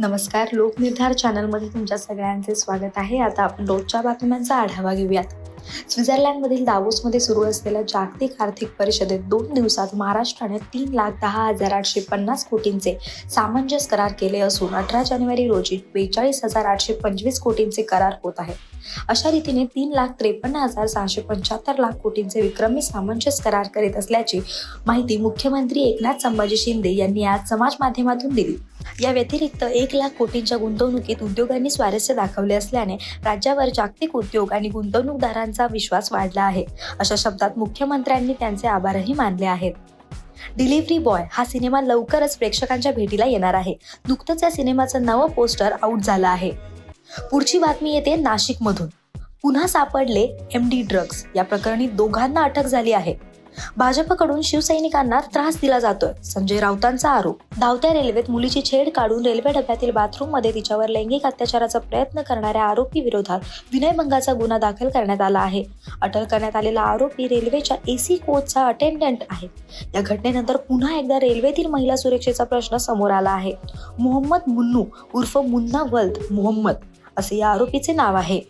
नमस्कार लोकनिर्धार चॅनलमध्ये तुमच्या सगळ्यांचे स्वागत आहे. आता आपण रोजच्या बातम्यांचा आढावा घेऊयात. स्वित्झर्लंडमधील दावोसमध्ये सुरू असलेल्या जागतिक आर्थिक परिषदेत दोन दिवसात महाराष्ट्राने तीन लाख दहा हजार आठशे पन्नास कोटींचे सामंजस्य करार केले असून अठरा जानेवारी रोजी बेचाळीस हजार आठशे पंचवीस कोटींचे करार होत आहे. अशा रीतीने तीन लाख त्रेपन्न हजार सहाशे पंच्याहत्तर लाख कोटींचे विक्रमी सामंजस्य करार करीत असल्याची माहिती मुख्यमंत्री एकनाथ संभाजी शिंदे यांनी आज समाज माध्यमातून दिली. या व्यतिरिक्त एक लाख कोटींच्या गुंतवणुकीत उद्योगांनी स्वारस्य दाखवले असल्याने राज्यावर जागतिक उद्योग आणि गुंतवणूकदारांचा विश्वास वाढला आहे. अशा शब्दात मुख्यमंत्र्यांनी त्यांचे आभारही मानले आहेत. डिलिव्हरी बॉय हा सिनेमा लवकरच प्रेक्षकांच्या भेटीला येणार आहे. नुकतंच या सिनेमाचं नवं पोस्टर आउट झालं आहे. पुढची बातमी येते नाशिकमधून. पुन्हा सापडले एम डी ड्रग्ज या प्रकरणी दोघांना अटक झाली आहे. भाजपकडून शिवसैनिकांना त्रास दिला जातोय. संजय राऊतांचा आरोप. धावत्या रेल्वेत मुलीची छेड काढून रेल्वे डब्यातील बाथरूममध्ये तिच्यावर लैंगिक अत्याचाराचा प्रयत्न करणाऱ्या आरोपी विरोधात विनयभंगाचा गुन्हा दाखल करण्यात आला आहे. अटक करण्यात आलेला आरोपी रेल्वेच्या एसी कोचचा अटेंडंट आहे. या घटनेनंतर पुन्हा एकदा रेल्वेतील महिला सुरक्षेचा प्रश्न समोर आला आहे. मोहम्मद मुन्नू उर्फ मुन्ना वल्द मोहम्मद असे या आरोपीचे नाव आहे.